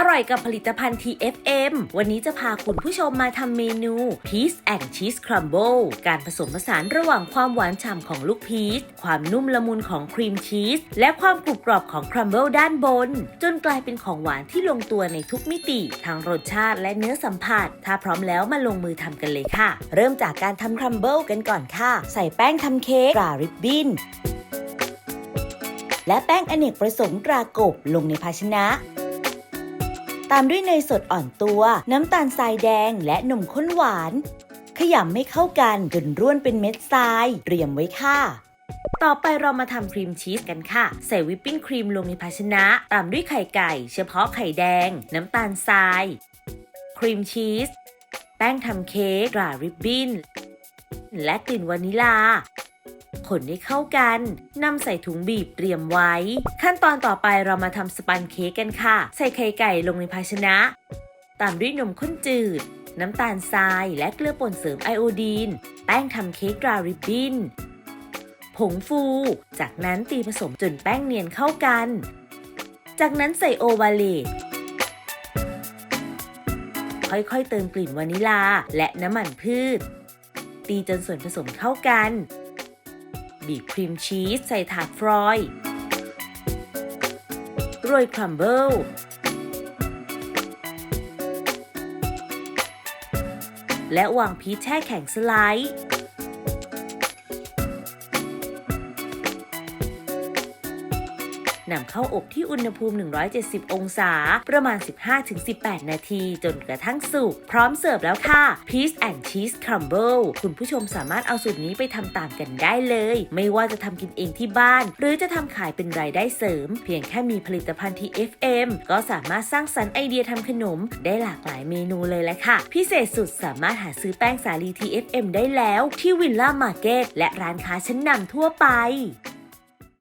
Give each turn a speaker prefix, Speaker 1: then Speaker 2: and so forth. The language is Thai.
Speaker 1: อร่อยกับผลิตภัณฑ์ TFM วันนี้จะพาคุณผู้ชมมาทำเมนู Peas and Cheese Crumble การผสมผสานระหว่างความหวานฉ่ำของลูกพีช ความนุ่มละมุนของครีมชีส และความกรุบกรอบของครัมเบิลด้านบน จนกลายเป็นของหวานที่ลงตัวในทุกมิติ ทั้งรสชาติและเนื้อสัมผัส ถ้าพร้อมแล้วมาลงมือทำกันเลยค่ะ เริ่มจากการทำครัมเบิลกันก่อนค่ะ ใส่แป้งทำเค้กกราริบบิ้นและแป้งอเนกประสงค์ตรากบลงในภาชนะ ตามด้วยเนยสดอ่อนตัว น้ำตาลทรายแดงและนมข้นหวาน ขยำไม่เข้ากันจนร่วนเป็นเม็ดทราย เตรียมไว้ค่ะต่อไปเรามาทำครีมชีสกันค่ะ ใส่วิปปิ้งครีมลงในภาชนะ ตามด้วยไข่ไก่ เฉพาะไข่แดง น้ำตาลทราย ครีมชีส แป้งทำเค้กกราริบบิ้น และกลิ่นวานิลา คนให้เข้ากันนำใส่ถุงบีบเตรียมไว้ ขั้นตอนต่อไปเรามาทำสปันเค้กกันค่ะ ใส่ไข่ไก่ลงในภาชนะ ตามด้วยนมข้นจืด น้ำตาลทราย และเกลือป่นเสริมไอโอดีน แป้งทำเค้กกราริบบิ้น ผงฟู จากนั้นตีผสมจนแป้งเนียนเข้ากัน จากนั้นใส่โอวาเลตค่อยๆ เติมกลิ่นวานิลาและน้ำมันพืช ตีจนส่วนผสมเข้ากัน บีบครีมชีสใส่ถาดฟรอยล์โรยครัมเบิลและวางพีชแช่แข็งสไลด์ นำเข้าอบที่อุณหภูมิ 170 องศา ประมาณ 15-18 นาที จนกระทั่งสุก พร้อมเสิร์ฟแล้วค่ะ Peas and Cheese Crumble คุณผู้ชมสามารถเอาสูตรนี้ไปทำตามกันได้เลย ไม่ว่าจะทำกินเองที่บ้าน หรือจะทำขายเป็นรายได้เสริม เพียงแค่มีผลิตภัณฑ์ TFM ก็สามารถสร้างสรรค์ไอเดียทำขนม ได้หลากหลายเมนูเลยแหละค่ะ พิเศษสุดสามารถหาซื้อแป้งสาลี TFM ได้แล้ว ที่วิลล่ามาร์เก็ตและร้านค้าชั้นนำทั่วไป